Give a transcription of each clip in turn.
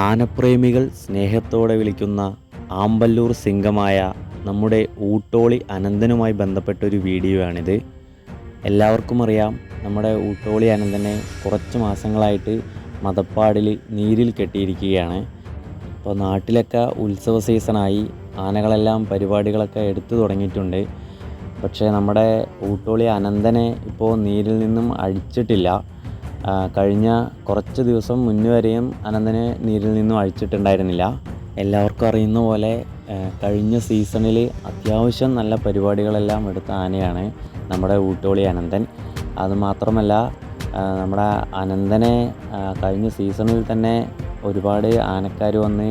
ആനപ്രേമികൾ സ്നേഹത്തോടെ വിളിക്കുന്ന ആമ്പല്ലൂർ സിംഗമായ നമ്മുടെ ഊട്ടോളി അനന്തനുമായി ബന്ധപ്പെട്ട ഒരു വീഡിയോ ആണിത് എല്ലാവർക്കും അറിയാം നമ്മുടെ ഊട്ടോളി അനന്തനെ കുറച്ച് മാസങ്ങളായിട്ട് മതപ്പാടിൽ നീരിൽ കെട്ടിയിരിക്കുകയാണ്. അപ്പോൾ നാട്ടിലൊക്കെ ഉത്സവ സീസണായി ആനകളെല്ലാം പരിപാടികളൊക്കെ എടുത്തു തുടങ്ങിയിട്ടുണ്ട്. പക്ഷേ നമ്മുടെ ഊട്ടോളി അനന്തനെ ഇപ്പോൾ നീരിൽ നിന്നും അഴിച്ചിട്ടില്ല. കഴിഞ്ഞ കുറച്ച് ദിവസം മുന്നേ വരെയും അനന്തനെ നീരിൽ നിന്നും അഴിച്ചിട്ടുണ്ടായിരുന്നില്ല. എല്ലാവർക്കും അറിയുന്ന പോലെ കഴിഞ്ഞ സീസണിൽ അത്യാവശ്യം നല്ല പരിപാടികളെല്ലാം എടുത്ത ആനയാണ് നമ്മുടെ ഊട്ടോളി അനന്തൻ. അതുമാത്രമല്ല നമ്മുടെ അനന്തനെ കഴിഞ്ഞ സീസണിൽ തന്നെ ഒരുപാട് ആനക്കാർ വന്ന്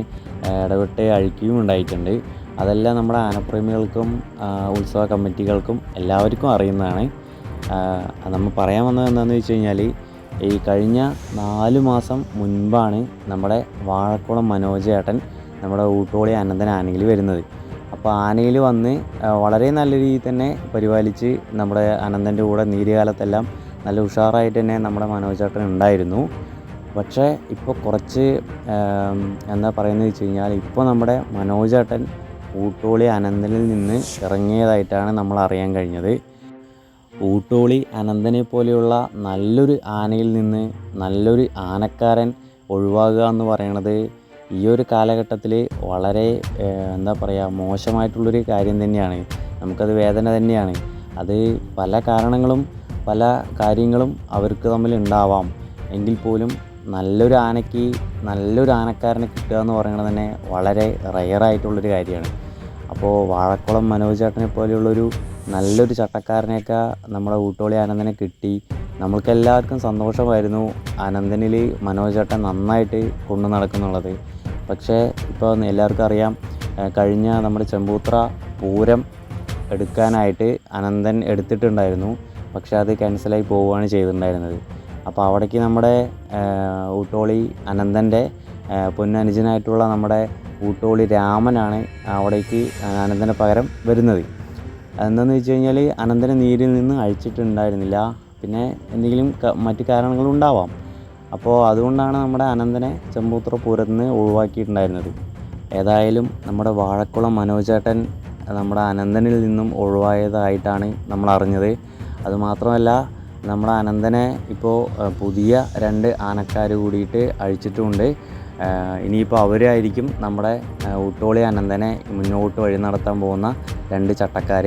ഇടപെട്ട് അഴിക്കുകയും ഉണ്ടായിട്ടുണ്ട്. അതെല്ലാം നമ്മുടെ ആനപ്രേമികൾക്കും ഉത്സവ കമ്മിറ്റികൾക്കും എല്ലാവർക്കും അറിയുന്നതാണ്. നമ്മൾ പറയാൻ വന്നത് എന്താണെന്ന് വെച്ച് കഴിഞ്ഞാൽ ഈ കഴിഞ്ഞ നാല് മാസം മുൻപാണ് നമ്മുടെ വാഴക്കുളം മനോജ് ഏട്ടൻ നമ്മുടെ ഊട്ടോളി അനന്തൻ ആനയിൽ വരുന്നത്. അപ്പോൾ ആനയിൽ വന്ന് വളരെ നല്ല രീതിയിൽ തന്നെ പരിപാലിച്ച് നമ്മുടെ അനന്തന്റെ കൂടെ നീരുകാലത്തെല്ലാം നല്ല ഉഷാറായിട്ട് തന്നെ നമ്മുടെ മനോജേട്ടൻ ഉണ്ടായിരുന്നു. പക്ഷേ ഇപ്പോൾ കുറച്ച് എന്താ പറയുന്നത് വെച്ച് കഴിഞ്ഞാൽ ഇപ്പോൾ നമ്മുടെ മനോജേട്ടൻ ഊട്ടോളി അനന്തനിൽ നിന്ന് ഇറങ്ങിയതായിട്ടാണ് നമ്മൾ അറിയാൻ കഴിഞ്ഞത്. ഊട്ടോളി അനന്തനെ പോലെയുള്ള നല്ലൊരു ആനയിൽ നിന്ന് നല്ലൊരു ആനക്കാരൻ ഒഴിവാകുക എന്ന് പറയണത് ഈ ഒരു കാലഘട്ടത്തിൽ വളരെ എന്താ പറയുക മോശമായിട്ടുള്ളൊരു കാര്യം തന്നെയാണ്. നമുക്കത് വേദന തന്നെയാണ്. അത് പല കാരണങ്ങളും പല കാര്യങ്ങളും അവർക്ക് തമ്മിൽ ഉണ്ടാവാം. എങ്കിൽ പോലും നല്ലൊരു ആനയ്ക്ക് നല്ലൊരു ആനക്കാരനെ കിട്ടുക എന്ന് പറയുന്നത് തന്നെ വളരെ റയറായിട്ടുള്ളൊരു കാര്യമാണ്. അപ്പോൾ വാഴക്കുളം മനോജേട്ടനെ പോലെയുള്ളൊരു നല്ലൊരു ചട്ടക്കാരനെയൊക്കെ നമ്മുടെ ഊട്ടോളി ആനന്ദനെ കിട്ടി. നമ്മൾക്കെല്ലാവർക്കും സന്തോഷമായിരുന്നു ആനന്ദനിൽ മനോജേട്ടൻ നന്നായിട്ട് കൊണ്ടു നടക്കുന്നുള്ളത്. പക്ഷേ ഇപ്പോൾ എല്ലാവർക്കും അറിയാം കഴിഞ്ഞ നമ്മുടെ ചെമ്പൂത്ര പൂരം എടുക്കാനായിട്ട് അനന്തൻ എടുത്തിട്ടുണ്ടായിരുന്നു. പക്ഷെ അത് ക്യാൻസലായി പോവുകയാണ് ചെയ്തിട്ടുണ്ടായിരുന്നത്. അപ്പോൾ അവിടേക്ക് നമ്മുടെ ഊട്ടോളി അനന്തന്റെ പൊന്നനുജനായിട്ടുള്ള നമ്മുടെ ഊട്ടോളി രാമനാണ് അവിടേക്ക് അനന്തന് പകരം വരുന്നത്. അതെന്താണെന്ന് വെച്ച് കഴിഞ്ഞാൽ അനന്തനെ നീരിൽ നിന്ന് അഴിച്ചിട്ടുണ്ടായിരുന്നില്ല. പിന്നെ എന്തെങ്കിലും മറ്റു കാരണങ്ങളുണ്ടാവാം അപ്പോൾ അതുകൊണ്ടാണ് നമ്മുടെ അനന്തനെ ചെമ്പൂത്ര പൂരത്തിൽ നിന്ന് ഒഴിവാക്കിയിട്ടുണ്ടായിരുന്നത്. ഏതായാലും നമ്മുടെ വാഴക്കുളം മനോജേട്ടൻ നമ്മുടെ അനന്തനിൽ നിന്നും ഒഴിവായതായിട്ടാണ് നമ്മൾ അറിഞ്ഞത് അതുമാത്രമല്ല നമ്മുടെ അനന്തനെ ഇപ്പോൾ പുതിയ രണ്ട് ആനക്കാർ കൂടിയിട്ട് അഴിച്ചിട്ടുമുണ്ട് ഇനിയിപ്പോൾ അവരായിരിക്കും നമ്മുടെ ഊട്ടോളി അനന്തനെ മുന്നോട്ട് വഴി നടത്താൻ പോകുന്ന രണ്ട് ചട്ടക്കാർ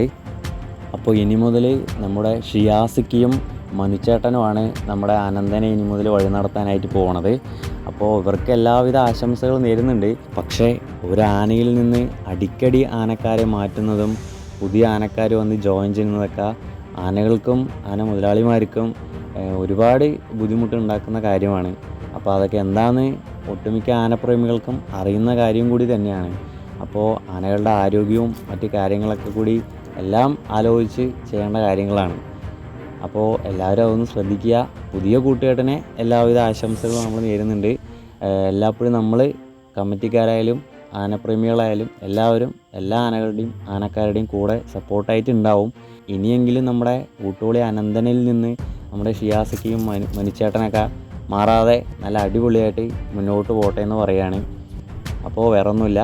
അപ്പോൾ ഇനി മുതൽ നമ്മുടെ ഷിയാസിക്കിയും മനുച്ചേട്ടനുമാണ് നമ്മുടെ അനന്തനെ ഇനി മുതൽ വഴി നടത്താനായിട്ട് പോകണത് അപ്പോൾ ഇവർക്ക് എല്ലാവിധ ആശംസകളും നേരുന്നുണ്ട്. പക്ഷേ ഒരു ആനയിൽ നിന്ന് അടിക്കടി ആനക്കാരെ മാറ്റുന്നതും പുതിയ ആനക്കാർ വന്ന് ജോയിൻ ചെയ്യുന്നതൊക്കെ ആനകൾക്കും ആന മുതലാളിമാർക്കും ഒരുപാട് ബുദ്ധിമുട്ടുണ്ടാക്കുന്ന കാര്യമാണ്. അപ്പോൾ അതൊക്കെ എന്താണ് ഒട്ടുമിക്ക ആനപ്രേമികൾക്കും അറിയുന്ന കാര്യം കൂടി തന്നെയാണ്. അപ്പോൾ ആനകളുടെ ആരോഗ്യവും മറ്റു കാര്യങ്ങളൊക്കെ കൂടി എല്ലാം ആലോചിച്ച് ചെയ്യേണ്ട കാര്യങ്ങളാണ്. അപ്പോൾ എല്ലാവരും അതൊന്ന് ശ്രദ്ധിക്കുക. പുതിയ കൂട്ടുകെട്ടിനെ എല്ലാവിധ ആശംസകളും നമ്മൾ നേരുന്നുണ്ട്. എല്ലാപ്പോഴും നമ്മൾ കമ്മിറ്റിക്കാരായാലും ആനപ്രേമികളായാലും എല്ലാവരും എല്ലാ ആനകളുടെയും ആനക്കാരുടെയും കൂടെ സപ്പോർട്ടായിട്ട് ഉണ്ടാവും ഇനിയെങ്കിലും നമ്മുടെ ഊട്ടോളി അനന്തനിൽ നിന്ന് നമ്മുടെ ഷിയാസക്കിയും മനു മനുച്ചേട്ടനൊക്കെ മാറാതെ നല്ല അടിപൊളിയായിട്ട് മുന്നോട്ട് പോട്ടെ എന്ന് പറയുകയാണ്. അപ്പോൾ വേറെ ഒന്നുമില്ല